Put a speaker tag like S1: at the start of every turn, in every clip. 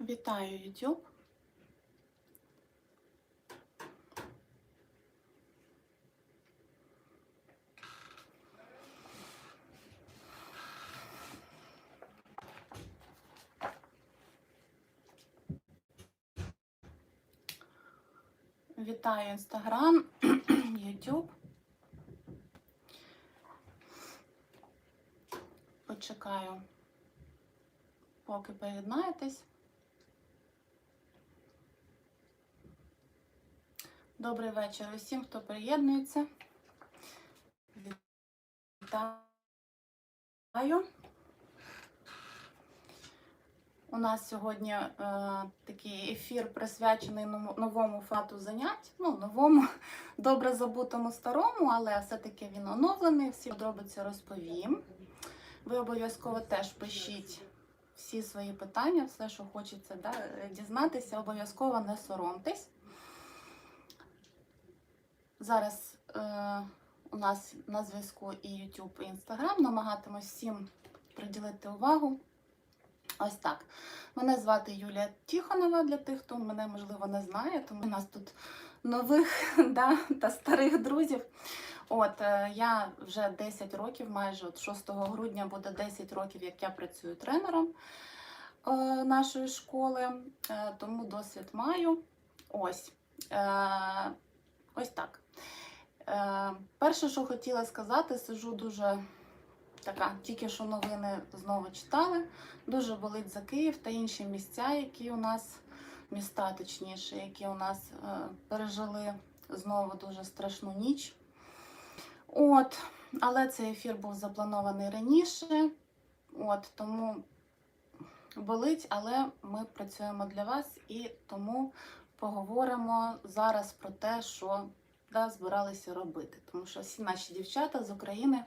S1: Вітаю YouTube. Вітаю Instagram, YouTube. Почекаю, поки приєднаєтесь. Добрий вечір усім, хто приєднується. Вітаю. У нас сьогодні е, такий ефір присвячений новому фату занять. Ну, новому, добре забутому старому, але все-таки він оновлений, всі подробиці розповім. Ви обов'язково теж пишіть всі свої питання, все, що хочеться да, дізнатися, обов'язково не соромтесь. Зараз е, у нас на зв'язку і YouTube, і Instagram. Намагатимусь всім приділити увагу. Ось так. Мене звати Юлія Тіхонова для тих, хто мене можливо не знає, тому у нас тут нових да, та старих друзів. От е, я вже 10 років, майже от 6 грудня буде 10 років, як я працюю тренером е, нашої школи, е, тому досвід маю. Ось. Е, ось так. Е, перше, що хотіла сказати, сижу дуже така, тільки що новини знову читали. Дуже болить за Київ та інші місця, які у нас, міста точніше, які у нас е, пережили знову дуже страшну ніч. От, але цей ефір був запланований раніше. От, тому болить, але ми працюємо для вас і тому поговоримо зараз про те, що да, збиралися робити. Тому що всі наші дівчата з України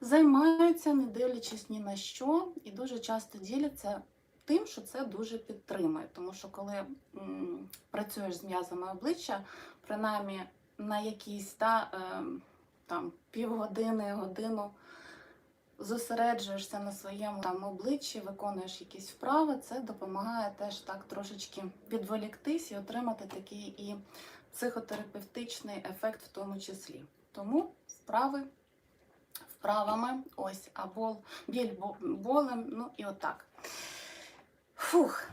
S1: займаються, не дивлячись ні на що, і дуже часто діляться тим, що це дуже підтримує. Тому що коли м, працюєш з м'язами обличчя, принаймні на якісь та, е, там, півгодини, годину зосереджуєшся на своєму там, обличчі, виконуєш якісь вправи, це допомагає теж так трошечки відволіктись і отримати такий і психотерапевтичний ефект в тому числі. Тому вправи вправами, ось, а бол, біль болем, ну і отак. Фух.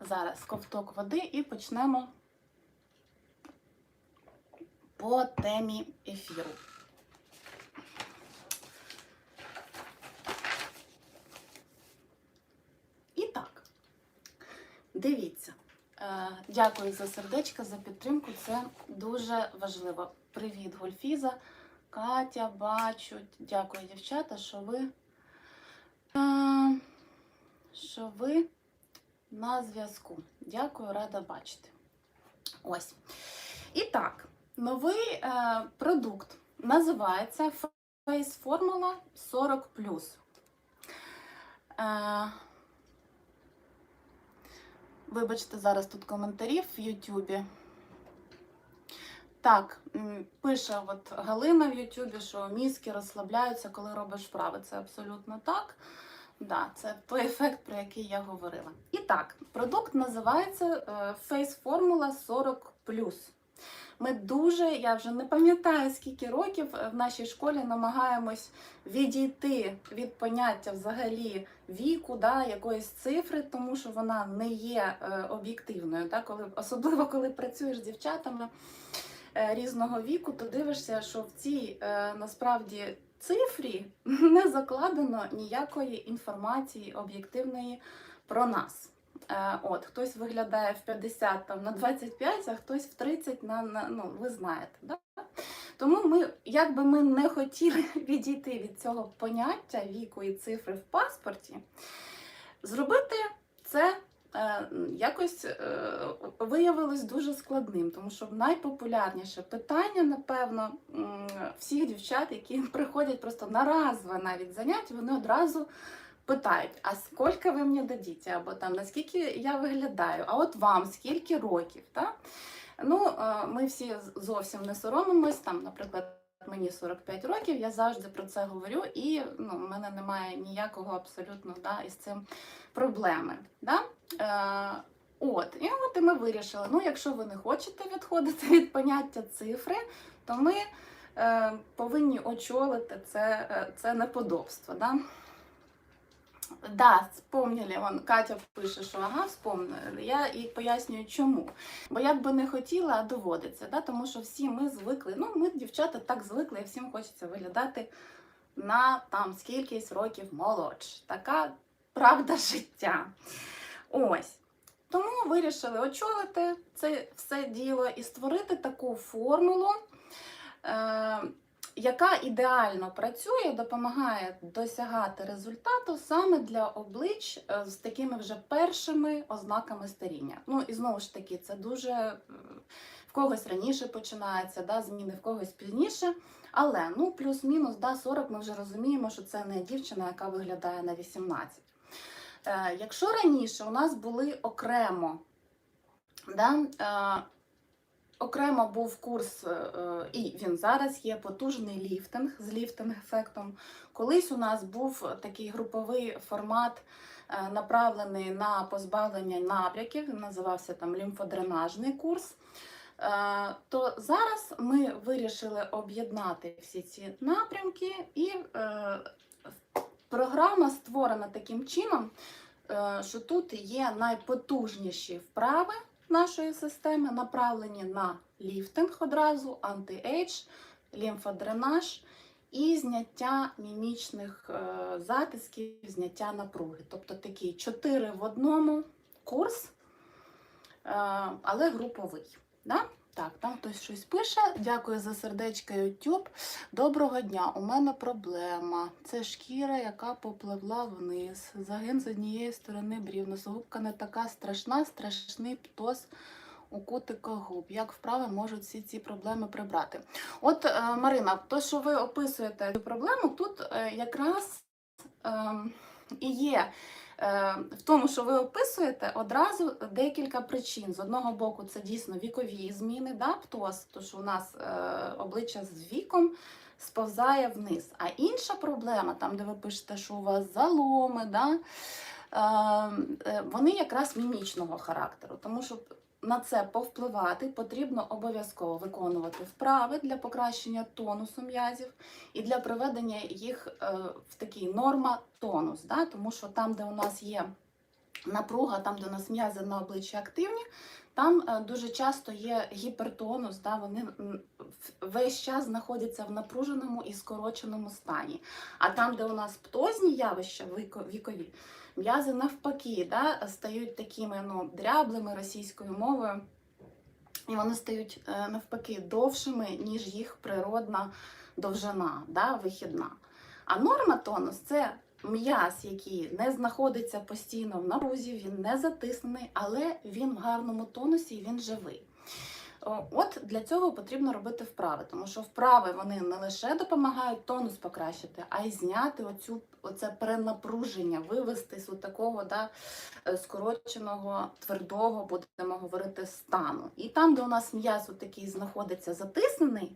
S1: Зараз ковток води і почнемо по темі ефіру. І так, дивіться. Е, Дякую за сердечко, за підтримку. Це дуже важливо. Привіт, Гольфіза. Катя, бачу. Дякую, дівчата, що ви, е, що ви на зв'язку. Дякую, рада бачити. Ось. І так, новий е, продукт називається Face Formula 40. Вибачте, зараз тут коментарів в Ютубі. Так, пише от Галина в Ютубі, що мізки розслабляються, коли робиш вправи. Це абсолютно так. Да, це той ефект, про який я говорила. І так, продукт називається е, Face Formula 40. Ми дуже, я вже не пам'ятаю скільки років е, в нашій школі намагаємось відійти від поняття взагалі віку, да, якоїсь цифри, тому що вона не є е, об'єктивною. Да, коли, особливо коли працюєш з дівчатами е, різного віку, то дивишся, що в цій насправді цифрі не закладено ніякої інформації об'єктивної про нас. Е, От, хтось виглядає в 50 там, на 25, а хтось в 30 на, на ну, ви знаєте. Да? Тому ми, як би ми не хотіли відійти від цього поняття віку і цифри в паспорті, зробити це е, якось е, виявилось дуже складним, тому що найпопулярніше питання, напевно, всіх дівчат, які приходять просто на разове навіть заняття, вони одразу питають: а скільки ви мені дадіте? Або там наскільки я виглядаю, а от вам скільки років? Та? Ну, е, ми всі зовсім не соромимось, там, наприклад. мені 45 років, я завжди про це говорю, і ну, в мене немає ніякого абсолютно да, із цим проблеми. Да? Е, от, і от і ми вирішили: ну, якщо ви не хочете відходити від поняття цифри, то ми е, повинні очолити це, е, це неподобство. Да? Да, вспомнили, вон Катя пише, що ага, вспомнили. Я і пояснюю, чому. Бо як би не хотіла, а доводиться. Да? Тому що всі ми звикли. Ну, ми, дівчата, так звикли, і всім хочеться виглядати на там скількись років молодше. Така правда життя. Ось. Тому вирішили очолити це все діло і створити таку формулу. Е- яка ідеально працює, допомагає досягати результату саме для облич е, з такими вже першими ознаками старіння. Ну і знову ж таки, це дуже в когось раніше починається, да, зміни в когось пізніше. Але ну плюс-мінус да, 40 ми вже розуміємо, що це не дівчина, яка виглядає на 18. Е, Якщо раніше у нас були окремо, да, е, Окремо був курс, е, і він зараз є потужний ліфтинг з ліфтинг-ефектом. Колись у нас був такий груповий формат, е, направлений на позбавлення набряків, він називався там лімфодренажний курс. Е, То зараз ми вирішили об'єднати всі ці напрямки, і е, програма створена таким чином, е, що тут є найпотужніші вправи нашої системи направлені на ліфтинг одразу, анти-ейдж, лімфодренаж і зняття мімічних е, затисків, зняття напруги. Тобто такий 4 в одному курс, е, але груповий. Да? Так, там хтось щось пише. Дякую за сердечко YouTube. Доброго дня. У мене проблема. Це шкіра, яка попливла вниз. Загин з однієї сторони брів. Носогубка не така страшна, страшний птоз у кутика губ. Як вправи можуть всі ці проблеми прибрати? От, е, Марина, то, що ви описуєте цю проблему, тут е, якраз е, і є. Е, В тому, що ви описуєте, одразу декілька причин. З одного боку, це дійсно вікові зміни, да, птоз, тому що у нас е, обличчя з віком сповзає вниз. А інша проблема, там, де ви пишете, що у вас заломи, да, е, вони якраз мімічного характеру. Тому що на це повпливати потрібно обов'язково виконувати вправи для покращення тонусу м'язів і для приведення їх е, в такий норма-тонус. Да? Тому що там, де у нас є напруга, там, де у нас м'язи на обличчі активні, там е, дуже часто є гіпертонус, да? вони весь час знаходяться в напруженому і скороченому стані. А там, де у нас птозні явища віко- вікові, м'язи навпаки да, стають такими ну, дряблими російською мовою. І вони стають е, навпаки довшими, ніж їх природна довжина, да, вихідна. А норма тонус це м'яз, який не знаходиться постійно в напрузі, він не затиснений, але він в гарному тонусі і він живий. О, От для цього потрібно робити вправи, тому що вправи вони не лише допомагають тонус покращити, а й зняти оцю, оце перенапруження, вивести з такого да, е, скороченого, твердого, будемо говорити, стану. І там, де у нас м'яз такий знаходиться затиснений,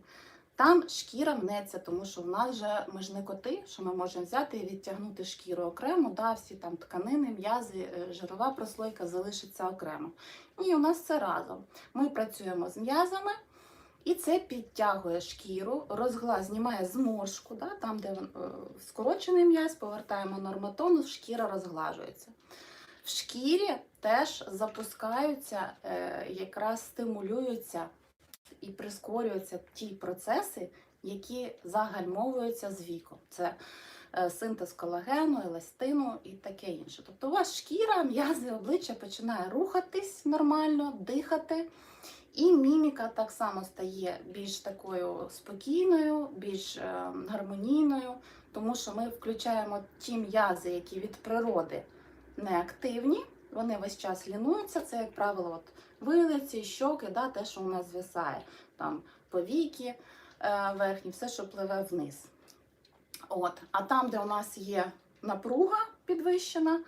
S1: там шкіра мнеться, тому що в нас же ми ж не коти, що ми можемо взяти і відтягнути шкіру окремо, да, всі там тканини, м'язи, е, жирова прослойка залишиться окремо. І у нас це разом. Ми працюємо з м'язами, і це підтягує шкіру, розгла, знімає зморшку, да, там, де е, скорочений м'яз, повертаємо нормотонус, шкіра розглажується. В шкірі теж запускаються, е, якраз стимулюються і прискорюються ті процеси, які загальмовуються з віком. Це е, синтез колагену, еластину і таке інше. Тобто у вас шкіра, м'язи, обличчя починає рухатись нормально, дихати. І міміка так само стає більш такою спокійною, більш е, гармонійною, тому що ми включаємо ті м'язи, які від природи неактивні, вони весь час лінуються. Це, як правило, от вилиці, щоки, да, те, що у нас звисає, там повіки е, верхні, все, що пливе вниз. От. А там, де у нас є напруга підвищена,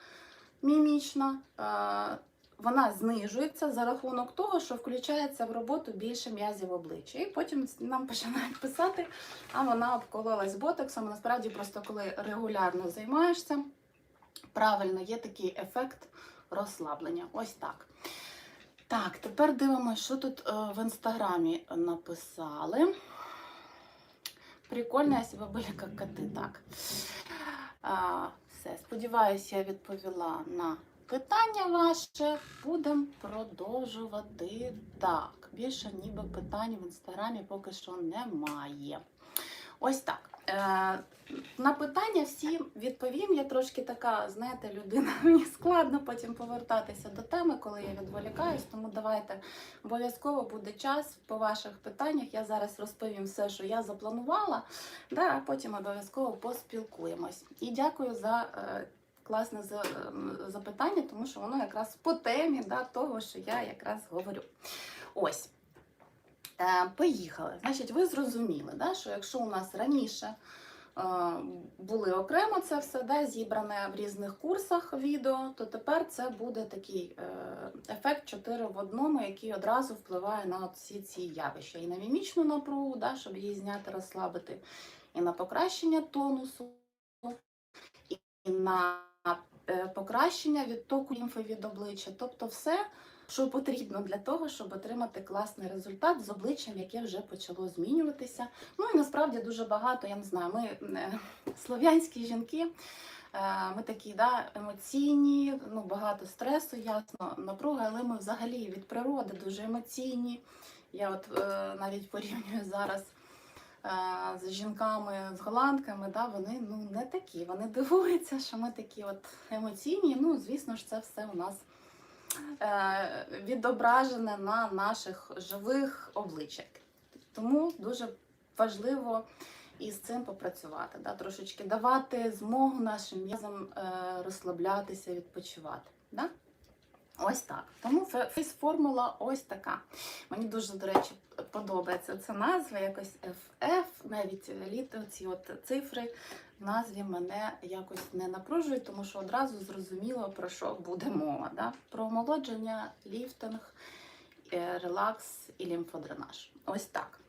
S1: мімічна, е, вона знижується за рахунок того, що включається в роботу більше м'язів обличчя. І потім нам починають писати, а вона обкололась ботоксом. Насправді, просто коли регулярно займаєшся, правильно є такий ефект розслаблення. Ось так. Так, тепер дивимося, що тут е, в інстаграмі написали. Прикольно, якщо були як коти, так. А, все, сподіваюся, я відповіла на питання ваше. Будемо продовжувати. Так, більше ніби питань в інстаграмі поки що немає. Ось так. Е, на питання всі відповім. Я трошки така, знаєте, людина. Мені складно потім повертатися до теми, коли я відволікаюсь. Тому давайте обов'язково буде час по ваших питаннях. Я зараз розповім все, що я запланувала, да, а потім обов'язково поспілкуємось. І дякую за е, класне ем, запитання, тому що воно якраз по темі да, того, що я якраз говорю. Ось. Е, Поїхали. Значить, ви зрозуміли, да, що якщо у нас раніше е, були окремо це все да, зібране в різних курсах відео, то тепер це буде такий е, ефект 4 в одному, який одразу впливає на всі ці явища. І на мімічну напругу, да, щоб її зняти, розслабити, і на покращення тонусу, і на покращення відтоку лімфи від обличчя. Тобто все, що потрібно для того, щоб отримати класний результат з обличчям, яке вже почало змінюватися. Ну і насправді дуже багато, я не знаю, ми е, слов'янські жінки. е, Ми такі да, емоційні, ну багато стресу, ясно, напруги, але ми взагалі від природи дуже емоційні. Я от е, навіть порівнюю зараз е, з жінками, з голландками, да, вони ну, не такі. Вони дивуються, що ми такі от емоційні. Ну, звісно ж, це все у нас відображене на наших живих обличчях. Тому дуже важливо із цим попрацювати, да, трошечки давати змогу нашим м'язам е, розслаблятися, відпочивати. Да? Ось так. Тому фейс-формула ось така. Мені дуже, до речі, подобається ця назва, якось FF, навіть літо, ці от цифри в назві мене якось не напружують, тому що одразу зрозуміло, про що буде мова. Да? Про омолодження, ліфтинг, е, релакс і лімфодренаж. Ось так.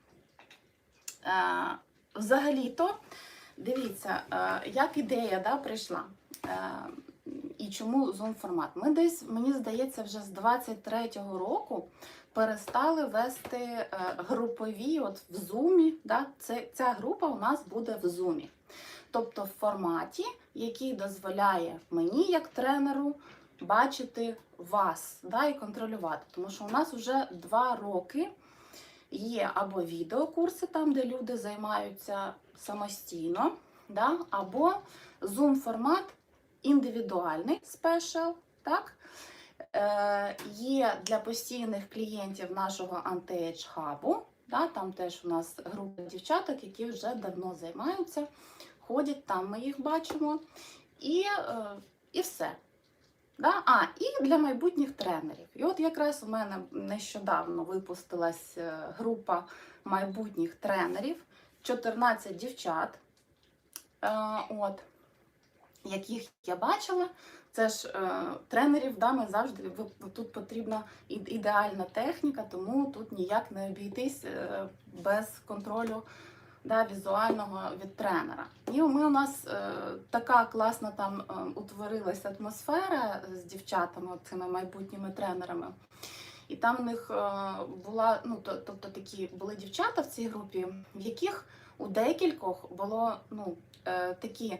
S1: Е, Взагалі-то, дивіться, е, як ідея да, прийшла. І чому зум формат? Ми десь, мені здається, вже з 23-го року перестали вести е, групові от в зумі. Да? Ця група у нас буде в зумі. Тобто в форматі, який дозволяє мені, як тренеру, бачити вас да, і контролювати. Тому що у нас вже два роки є або відеокурси, там, де люди займаються самостійно, да, або зум-формат індивідуальний спешл, так? Е, є для постійних клієнтів нашого Anti-Age Hub, да, там теж у нас група дівчаток, які вже давно займаються, ходять, там ми їх бачимо. І, е, і все. Да? А, і для майбутніх тренерів. І от якраз у мене нещодавно випустилась е, група майбутніх тренерів, 14 дівчат. Е, от яких я бачила. Це ж е, тренерів да, ми завжди тут потрібна ідеальна техніка, тому тут ніяк не обійтись е, без контролю да, візуального від тренера. І ми у нас е, така класна там е, утворилася атмосфера з дівчатами, цими майбутніми тренерами. І там в них е, була, ну то- тобто такі були дівчата в цій групі, в яких у декількох було ну, е, такі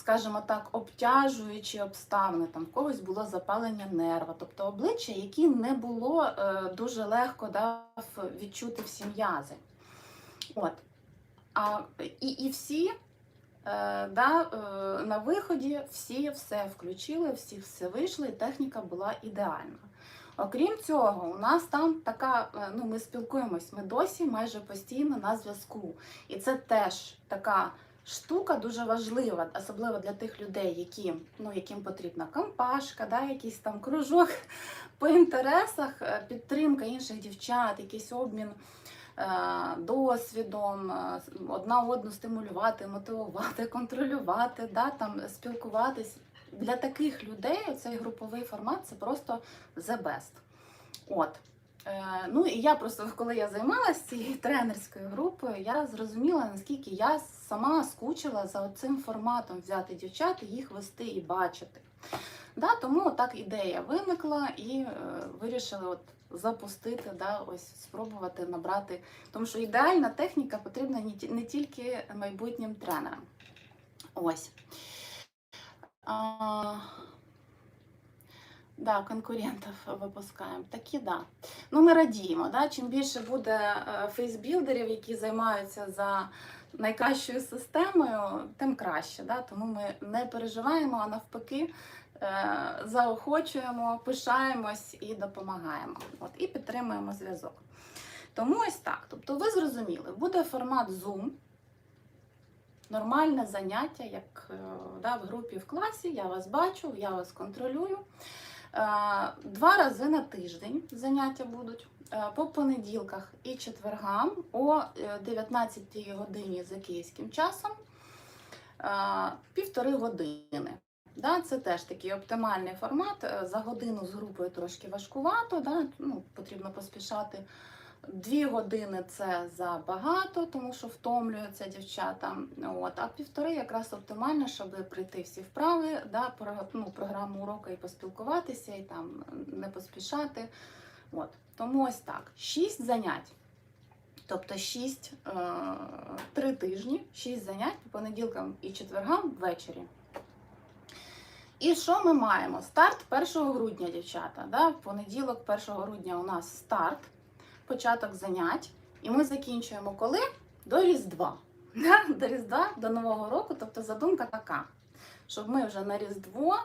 S1: скажімо так, обтяжуючі обставини. Там в когось було запалення нерва, тобто обличчя, які не було е, дуже легко да, в- відчути всі м'язи. От. А, і, і всі е, да, е, на виході всі все включили, всі все вийшли, і техніка була ідеальна. Окрім цього, у нас там така, е, ну ми спілкуємось, ми досі майже постійно на зв'язку. І це теж така штука дуже важлива, особливо для тих людей, які, ну, яким потрібна компашка, да, якийсь там кружок по інтересах, е, підтримка інших дівчат, якийсь обмін е, досвідом, е, одна одну стимулювати, мотивувати, контролювати, да, там, спілкуватись. для таких людей цей груповий формат це просто the best. От. Е, ну і я просто, коли я займалася цією тренерською групою, я зрозуміла, наскільки я сама скучила за цим форматом взяти дівчат, їх вести і бачити. Да, тому так ідея виникла і е, вирішили от запустити, да, ось спробувати набрати. Тому що ідеальна техніка потрібна не, тільки майбутнім тренерам. Ось. Да, конкурентів випускаємо. Такі да. Ну, ми радіємо. Да? Чим більше буде е, фейсбілдерів, які займаються за найкращою системою, тим краще. Да? Тому ми не переживаємо, а навпаки е, заохочуємо, пишаємось і допомагаємо. От, і підтримуємо зв'язок. Тому ось так. Тобто, ви зрозуміли, буде формат Zoom. Нормальне заняття, як е, да, в групі в класі, я вас бачу, я вас контролюю. Е, Два рази на тиждень заняття будуть е, по понеділках і четвергам о е, 19 годині за київським часом е, півтори години. Да, це теж такий оптимальний формат. Е, За годину з групою трошки важкувато, да, ну, потрібно поспішати. Дві години це забагато, тому що втомлюються дівчата. От, а півтори якраз оптимально, щоб прийти всі вправи, да, про, ну, програму уроку і поспілкуватися, і там не поспішати. От. Тому ось так. Шість занять. Тобто шість, е, три тижні, шість занять по понеділкам і четвергам ввечері. І що ми маємо? Старт 1 грудня, дівчата. Да? В понеділок, 1 грудня, у нас старт початок занять, і ми закінчуємо коли? До Різдва. До Різдва, до Нового року. Тобто задумка така, щоб ми вже на Різдво,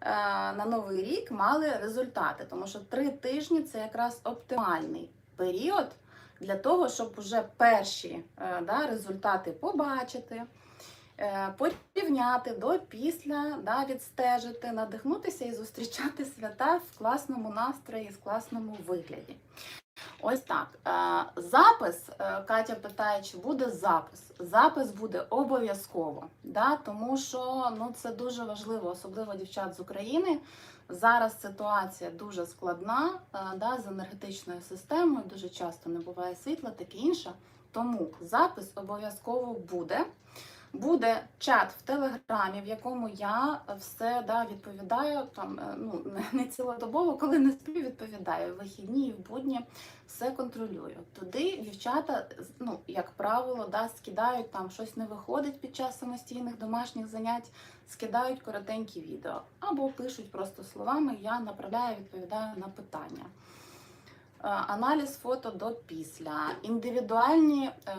S1: е, на Новий рік мали результати. Тому що три тижні це якраз оптимальний період для того, щоб вже перші е, да, результати побачити. е, Порівняти до після, да, відстежити, надихнутися і зустрічати свята в класному настрої, з класному вигляді. Ось так. Е, Запис, е, Катя питає, чи буде запис. Запис буде обов'язково, да? тому що ну, це дуже важливо, особливо дівчат з України. Зараз ситуація дуже складна е, да, з енергетичною системою, дуже часто не буває світла, таке інше. Тому запис обов'язково буде. Буде чат в телеграмі, в якому я все да, відповідаю там е, ну не цілодобово, коли не сплю, відповідаю в вихідні і в будні все контролюю. Туди дівчата, ну як правило, да, скидають там щось не виходить під час самостійних домашніх занять, скидають коротенькі відео або пишуть просто словами. Я направляю, відповідаю на питання. Е, Аналіз фото до після, індивідуальні е,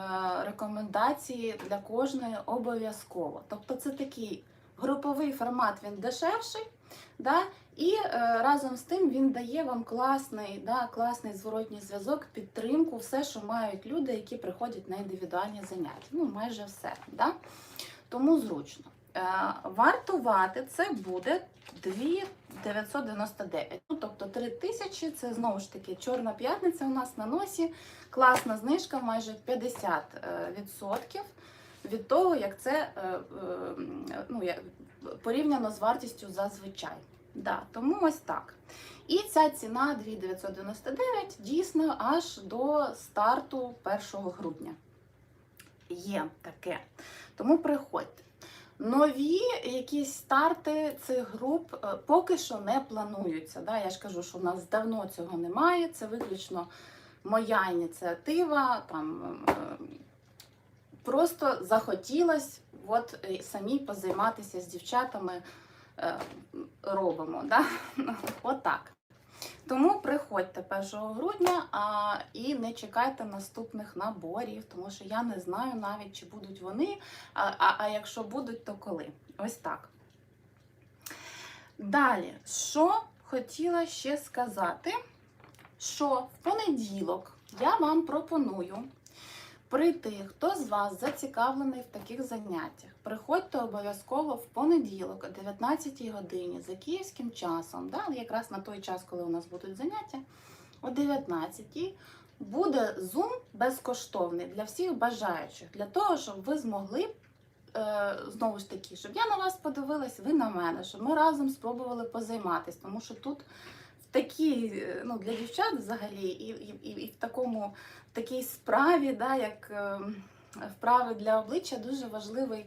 S1: рекомендації для кожної обов'язково. Тобто це такий груповий формат, він дешевший, да? і е, разом з тим він дає вам класний, да, класний зворотній зв'язок, підтримку, все, що мають люди, які приходять на індивідуальні заняття. Ну, майже все. Да? Тому зручно. Вартувати це буде 2999. Ну, тобто 3000 це знову ж таки Чорна п'ятниця у нас на носі. Класна знижка, майже 50% від того, як це е, е, ну, порівняно з вартістю зазвичай. Да, тому ось так. І ця ціна 2999 дійсно аж до старту 1 грудня. Є таке. Тому приходьте. Нові якісь старти цих груп е, поки що не плануються. Да? Я ж кажу, що в нас давно цього немає. Це виключно моя ініціатива. Там, е, просто захотілось от, е, самі позайматися з дівчатами. Робимо. Да? Отак. Тому приходьте 1 грудня а, і не чекайте наступних наборів, тому що я не знаю навіть, чи будуть вони, а, а, а якщо будуть, то коли. Ось так. Далі, що хотіла ще сказати, що в понеділок я вам пропоную прийти, хто з вас зацікавлений в таких заняттях. Приходьте обов'язково в понеділок о 19 годині за київським часом, да, якраз на той час, коли у нас будуть заняття, о 19 буде Zoom безкоштовний для всіх бажаючих, для того, щоб ви змогли е, знову ж таки, щоб я на вас подивилась, ви на мене, щоб ми разом спробували позайматися, тому що тут в такій, е, ну для дівчат взагалі, і, і, і, і в такому в такій справі, да, як е, вправи для обличчя, дуже важливий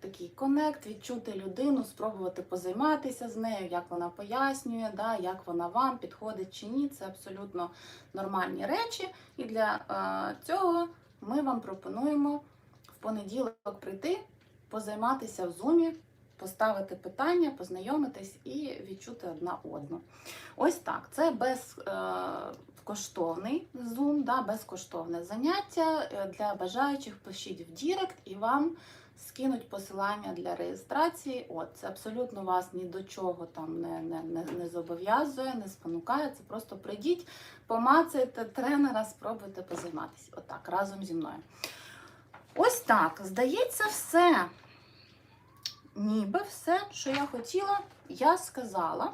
S1: такий конект, відчути людину, спробувати позайматися з нею, як вона пояснює, да, як вона вам підходить чи ні. Це абсолютно нормальні речі. І для е, цього ми вам пропонуємо в понеділок прийти, позайматися в зумі, поставити питання, познайомитись і відчути одна одну. Ось так. Це безкоштовний зум, да, безкоштовне заняття. Е, Для бажаючих пишіть в Дірект і вам скинуть посилання для реєстрації. От, це абсолютно вас ні до чого там не, не, не, не зобов'язує, не спонукає. Це просто прийдіть, помацайте тренера, спробуйте позайматися. Отак, разом зі мною. Ось так, здається, все. Ніби все, що я хотіла, я сказала.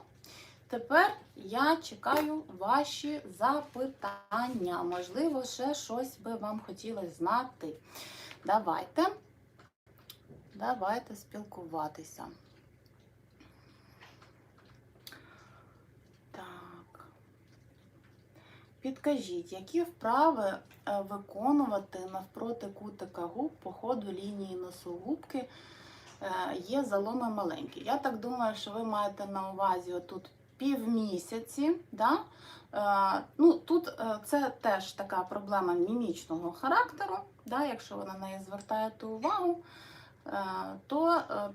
S1: Тепер я чекаю ваші запитання. Можливо, ще щось би вам хотілося знати. Давайте. Давайте спілкуватися. Так. Підкажіть, які вправи е, виконувати навпроти кутика губ по ходу лінії носогубки є заломи маленькі. Я так думаю, що ви маєте на увазі отут півмісяці. Да? Е, Ну, тут е, це теж така проблема мімічного характеру. Да? Якщо ви на неї звертаєте увагу, е, то е,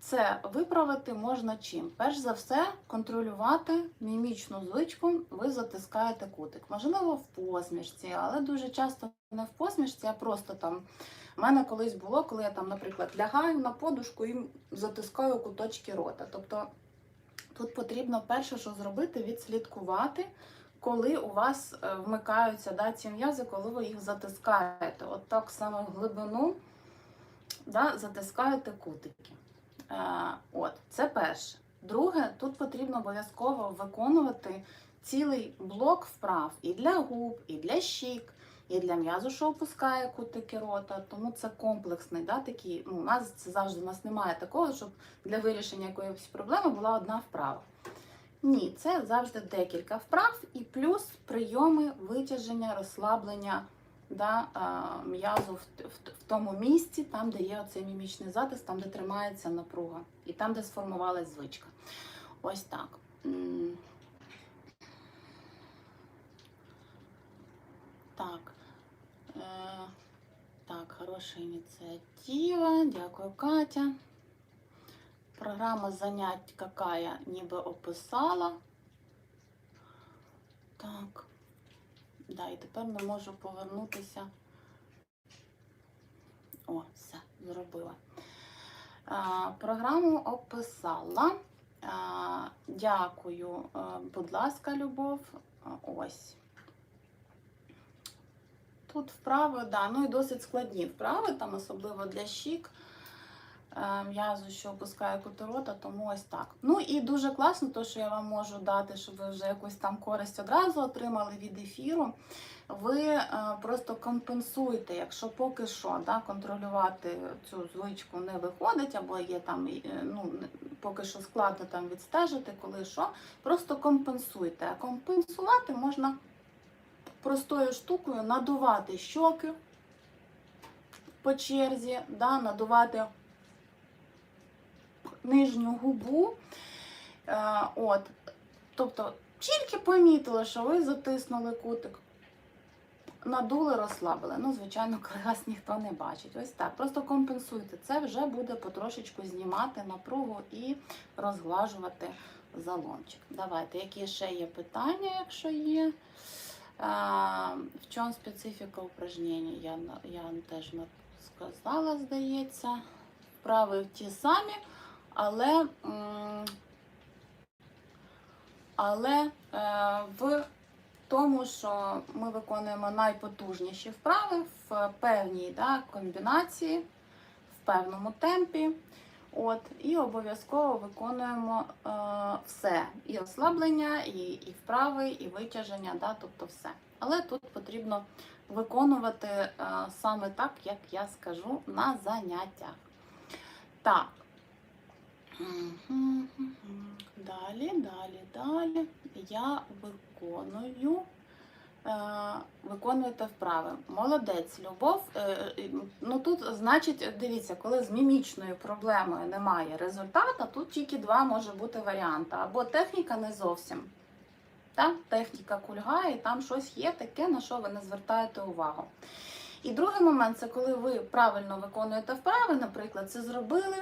S1: це виправити можна чим? Перш за все, контролювати мімічну звичку, ви затискаєте кутик. Можливо, в посмішці, але дуже часто не в посмішці, а просто там. У мене колись було, коли я там, наприклад, лягаю на подушку і затискаю куточки рота. Тобто тут потрібно перше, що зробити, відслідкувати, коли у вас е, вмикаються да, ці м'язи, коли ви їх затискаєте. От так само в глибину да, затискаєте кутики. Е, от, це перше. Друге, тут потрібно обов'язково виконувати цілий блок вправ і для губ, і для щік, і для м'язу, що опускає кутики рота. Тому це комплексний, да, такий. Ну, у нас це завжди у нас немає такого, щоб для вирішення якоїсь проблеми була одна вправа. Ні, це завжди декілька вправ і плюс прийоми витяження, розслаблення да, м'язу в, в, в тому місці, там, де є оцей мімічний затис, там, де тримається напруга, і там, де сформувалась звичка. Ось так. Так. Е, так, хороша ініціатива. Дякую, Катя. Програма занять какая ніби описала. Так. Да, і тепер не можу повернутися. О, все, зробила. А, програму описала. А, дякую, а, будь ласка, Любов. Ось. Тут вправи, да, ну і досить складні вправи, там особливо для щік е, м'язу, що опускає куторота, тому ось так. Ну і дуже класно, то, що я вам можу дати, щоб ви вже якусь там користь одразу отримали від ефіру. Ви е, просто компенсуєте, якщо поки що да, контролювати цю звичку не виходить, або є там е, ну, поки що складно там відстежити, коли що, просто компенсуйте. А компенсувати можна простою штукою надувати щоки по черзі, да, надувати нижню губу. Е, от. Тобто, тільки помітили, що ви затиснули кутик, надули, розслабили. Ну, звичайно, коли вас ніхто не бачить. Ось так. Просто компенсуйте. Це вже буде потрошечку знімати напругу і розглажувати залончик. Давайте, які ще є питання, якщо є. В чому специфіка упражнення? Я, я вам теж сказала, здається. Вправи ті самі, але, але е, в тому, що ми виконуємо найпотужніші вправи в певній да, комбінації, в певному темпі. От, і обов'язково виконуємо е, все: і розслаблення, і, і вправи, і витяження, да, тобто все. Але тут потрібно виконувати е, саме так, як я скажу, на заняттях. Так. Далі, далі, далі. Я виконую. Е, Виконуєте вправи. Молодець, любов. Е, е, Ну тут, значить, дивіться, коли з мімічною проблемою немає результату, тут тільки два може бути варіанти. Або техніка не зовсім. Так? Техніка кульгає, там щось є таке, на що ви не звертаєте увагу. І другий момент це коли ви правильно виконуєте вправи, наприклад, це зробили.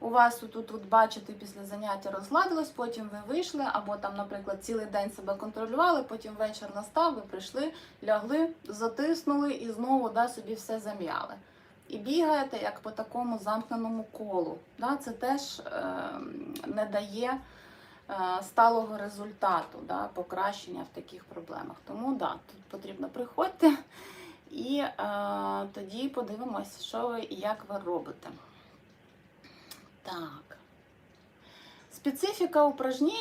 S1: У вас тут, тут, бачите, після заняття розгладилось, потім ви вийшли, або там, наприклад, цілий день себе контролювали, потім вечір настав, ви прийшли, лягли, затиснули і знову да, собі все зам'яли. І бігаєте як по такому замкненому колу. Да? Це теж е, не дає е, сталого результату, да, покращення в таких проблемах. Тому да, тут потрібно приходьте і е, тоді подивимось, що ви і як ви робите. Так. Специфіка упражнень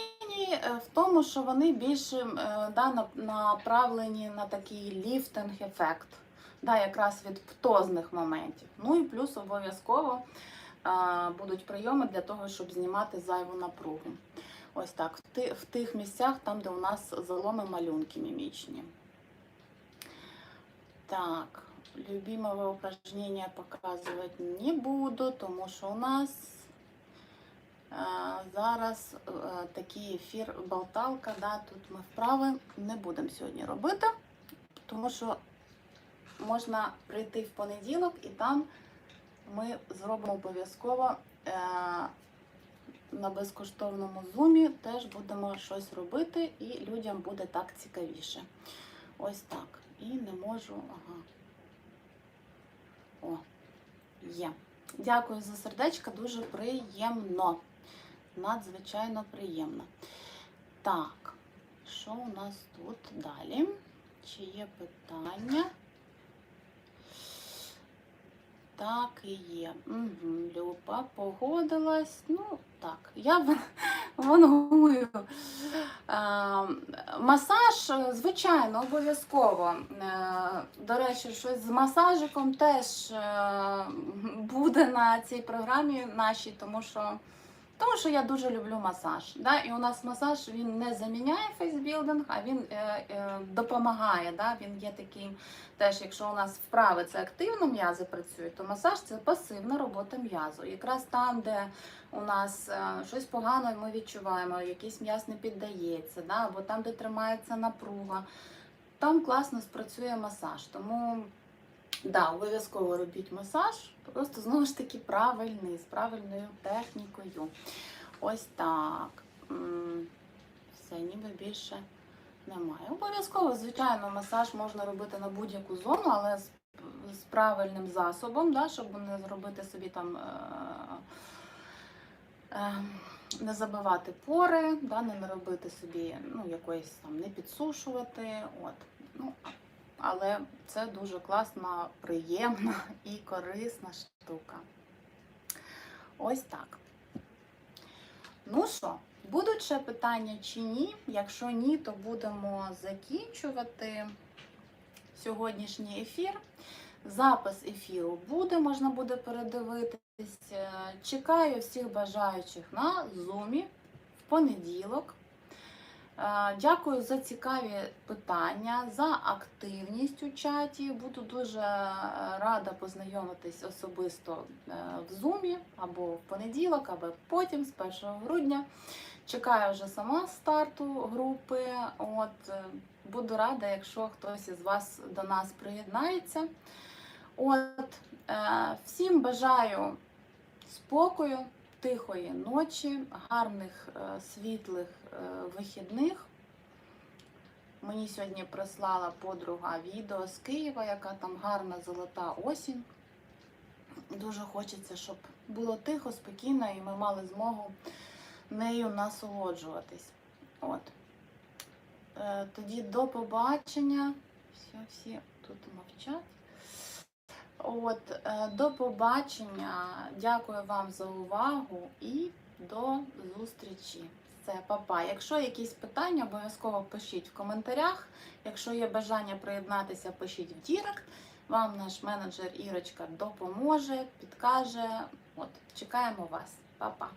S1: е, в тому, що вони більше да, направлені на такий ліфтинг-ефект, да, якраз від птозних моментів. Ну і плюс обов'язково е, будуть прийоми для того, щоб знімати зайву напругу. Ось так, в тих місцях, там, де у нас заломи малюнки мімічні. Так, любимого упражнения показувати не буду, тому що у нас е, зараз е, такий ефір болталка, да, тут ми вправи не будемо сьогодні робити, тому що можна прийти в понеділок і там ми зробимо обов'язково е, на безкоштовному зумі теж будемо щось робити, і людям буде так цікавіше. Ось так. І не можу. Ага. О, є. Дякую за сердечко, дуже приємно. Надзвичайно приємно. Так, що у нас тут далі? Чи є питання? Так і є. Угу, Люба погодилась. Ну, так, я вангую. Е, Масаж, е, звичайно, обов'язково. Е, До речі, щось з масажиком теж буде на цій програмі нашій, тому що, тому що я дуже люблю масаж. Да? І у нас масаж він не заміняє фейсбілдинг, а він е, е, допомагає. Да? Він є таким, теж, якщо у нас вправи це активно м'язи працюють, то масаж це пасивна робота м'язу. Якраз там, де у нас е, щось погано ми відчуваємо, якийсь м'яз не піддається, да? або там, де тримається напруга, там класно спрацює масаж. Тому да, обов'язково робіть масаж, просто знову ж таки правильний, з правильною технікою. Ось так. Все, ніби більше немає. Обов'язково, звичайно, масаж можна робити на будь-яку зону, але з, з правильним засобом, да, щоб не зробити собі там. Е, е, не забивати пори, да, не робити собі ну, якоїсь там, не підсушувати. От. Ну, але це дуже класна, приємна і корисна штука. Ось так. Ну що, будуть ще питання чи ні? Якщо ні, то будемо закінчувати сьогоднішній ефір. Запис ефіру буде, можна буде передивитись. Е, Чекаю всіх бажаючих на зумі в понеділок. Е, Дякую за цікаві питання, за активність у чаті. Буду дуже е, рада познайомитись особисто е, в зумі або в понеділок, або потім, з 1 грудня. Чекаю вже сама старту групи. От буду рада, якщо хтось із вас до нас приєднається. От всім бажаю спокою, тихої ночі, гарних е, світлих е, вихідних. Мені сьогодні прислала подруга відео з Києва, яка там гарна золота осінь. Дуже хочеться, щоб було тихо, спокійно, і ми мали змогу нею насолоджуватись. От. Е, тоді до побачення. Все, всі тут мовчать. От, е, до побачення. Дякую вам за увагу і до зустрічі. Все, папа. Якщо якісь питання, обов'язково пишіть в коментарях. Якщо є бажання приєднатися, пишіть в Дірект. Вам наш менеджер Ірочка допоможе, підкаже. От, чекаємо вас. Па-па.